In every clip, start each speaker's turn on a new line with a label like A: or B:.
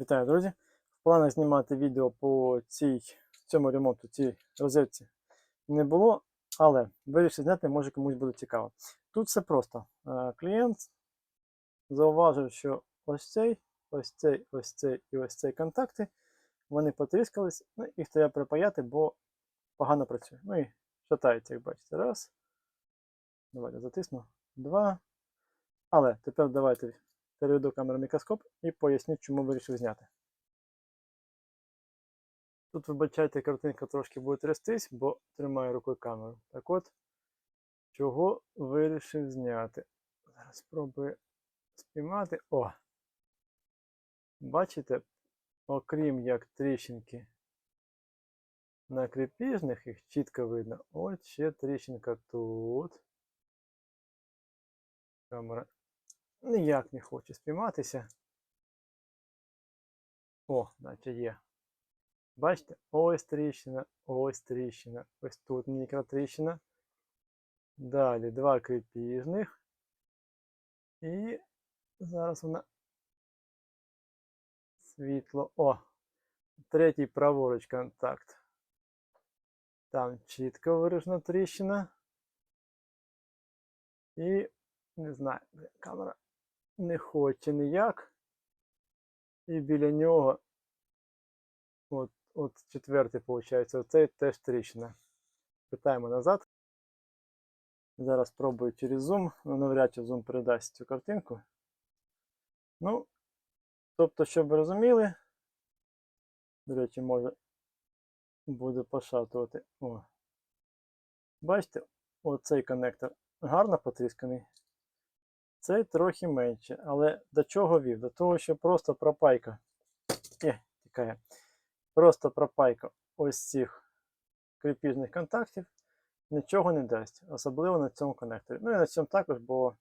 A: Вітаю, друзі! В планах знімати відео по цій, цьому ремонту, цій розетці не було, але вирішив зняти, може комусь буде цікаво. Тут все просто. Е, Клієнт зауважив, що ось цей, ось цей, ось цей і ось цей контакти, вони потріскались, ну, їх треба припаяти, бо погано працює. Ну і шатається, як бачите. Раз. Давайте затисну. Два. Але тепер давайте переведу камеру мікроскоп і поясню, чому вирішив зняти. Тут, вибачайте, картинка трошки буде трястись, бо тримаю рукою камеру. Так от, чого вирішив зняти? Зараз спробую спіймати. О! Бачите, окрім як тріщинки на крепіжних, їх чітко видно. От ще тріщинка тут. Камера ніяк не хоче спійматися. О, наче є. Бачите, ось тріщина, ось тріщина, ось тут мікротріщина. Далі два крепіжних. І зараз вона світло. О! Третій праворуч контакт. Там чітко виражена тріщина. І не знаю, камера не хоче ніяк. І біля нього от, от четвертий, виходить, оцей теж тріщина. Питаємо назад. Зараз спробую через зум, ну навряд чи зум передасть цю картинку. Ну, тобто, щоб ви розуміли, до речі, може буде пошатувати. О. Бачите, оцей коннектор гарно потрісканий. Цей трохи менше, але до чого вів? До того, що просто пропайка. Е, тікає. Просто пропайка ось цих кріпіжних контактів нічого не дасть, особливо на цьому коннекторі. Ну і на цьому також, бо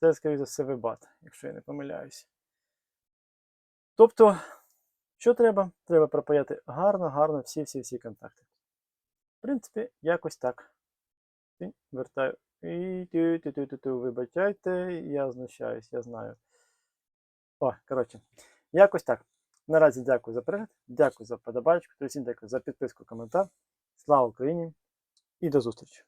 A: це, скоріше за все, вибат, якщо я не помиляюсь. Тобто, що треба? Треба пропаяти гарно-гарно всі-всі-всі контакти. В принципі, якось так. Вертаю. І вибачайте, я знущаюсь, я знаю. О, коротше, якось так. Наразі дякую за перегляд, дякую за подобачку, всім дякую за підписку, коментар. Слава Україні і до зустрічі!